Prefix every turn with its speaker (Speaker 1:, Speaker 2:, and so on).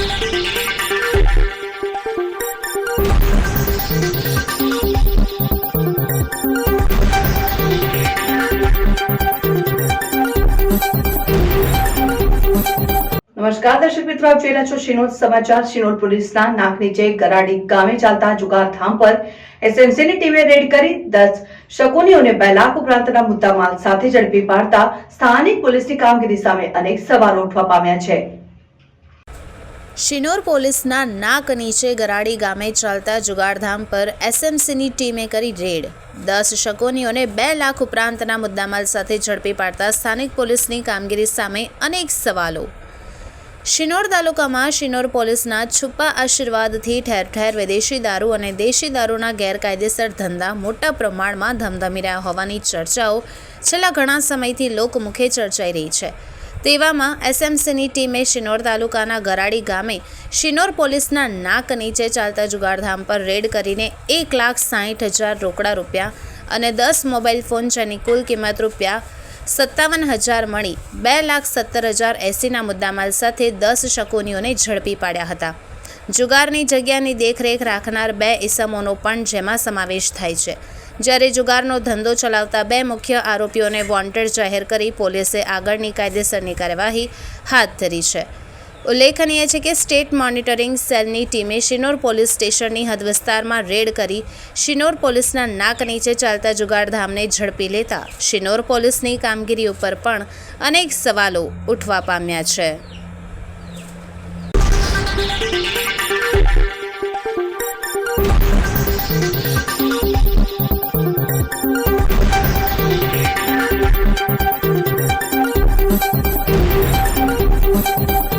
Speaker 1: નમસ્કાર, દર્શક મિત્રો, આપ જોઈ રહ્યા છો શિનોદ સમાચાર. શિનોદ પોલીસના નાક નીચે ગરાડી ગામે ચાલતા જુગારધામ પર એસએમસીની ટીમે રેડ કરી દસ શકુનીઓને બે લાખ ઉપરાંતના મુદ્દામાલ સાથે ઝડપી પાડતા સ્થાનિક પોલીસની કામગીરી સામે અનેક સવાલો ઉઠવા પામ્યા છે.
Speaker 2: શિનોર પોલીસના નાક નીચે ગરાડી ગામે ચાલતા જુગારધામ પર એસએમસીની ટીમે કરી રેડ. દસ શકોનીઓને બે લાખ ઉપરાંતના મુદ્દામાલ સાથે ઝડપી પાડતા સ્થાનિક પોલીસની કામગીરી સામે અનેક સવાલો. શિનોર તાલુકામાં શિનોર પોલીસના છુપા આશીર્વાદથી ઠેર ઠેર વિદેશી દારૂ અને દેશી દારૂના ગેરકાયદેસર ધંધા મોટા પ્રમાણમાં ધમધમી રહ્યા હોવાની ચર્ચાઓ છેલ્લા ઘણા સમયથી લોકમુખે ચર્ચાઈ રહી છે. તેવામાં એસએમસીની ટીમે શિનોર તાલુકાના ગરાડી ગામે શિનોર પોલીસના નાક નીચે ચાલતા જુગારધામ પર રેડ કરીને એક લાખ સાહીઠ હજાર રોકડા રૂપિયા અને દસ મોબાઈલ ફોન જેની કુલ કિંમત રૂપિયા સત્તાવન હજાર મળી બે લાખ સત્તર હજાર એંસીના મુદ્દામાલ સાથે દસ શકુનીઓને ઝડપી પાડ્યા હતા. જુગારની જગ્યાની દેખરેખ રાખનાર બે ઇસમોનો પણ જેમાં સમાવેશ થાય છે. જ્યારે જુગારનો ધંધો ચલાવતા બે મુખ્ય આરોપીઓને વોન્ટેડ જાહેર કરી પોલીસે આગળની કાયદેસરની કાર્યવાહી હાથ ધરી છે. ઉલ્લેખનીય છે કે સ્ટેટ મોનિટરિંગ સેલની ટીમે શિનોર પોલીસ સ્ટેશનની હદ વિસ્તારમાં રેડ કરી શિનોર પોલીસના નાક નીચે ચાલતા જુગારધામને ઝડપી લેતા શિનોર પોલીસની કામગીરી ઉપર પણ અનેક સવાલો ઉઠવા પામ્યા છે.